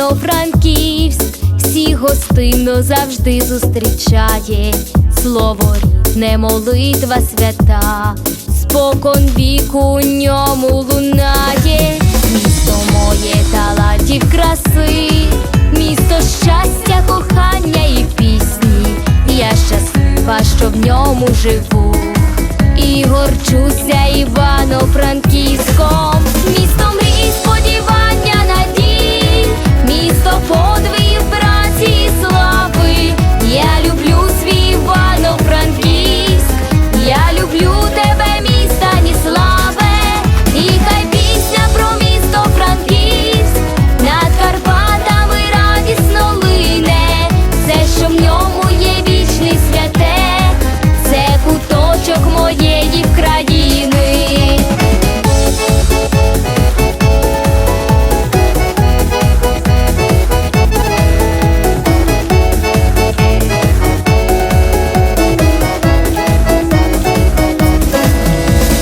Івано-Франківськ, всі гостинно завжди зустрічає. Слово рідне, молитва свята, спокон віку у ньому лунає. Місто моє талантів краси, місто щастя, кохання і пісні. Я щаслива, що в ньому живу. І горчуся Івано-Франківськом, моєї країни.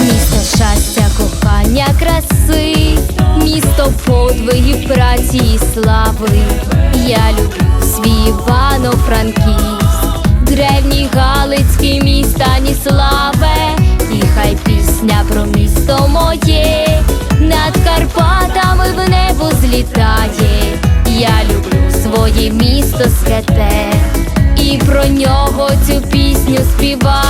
Місто щастя, кохання, краси, місто подвигів, праці і слави. Я люблю свій Івано-Франківськ, древній Галицький ні славе, і хай пісня про місто моє, над Карпатами в небо злітає. Я люблю своє місто святе, і про нього цю пісню співаю.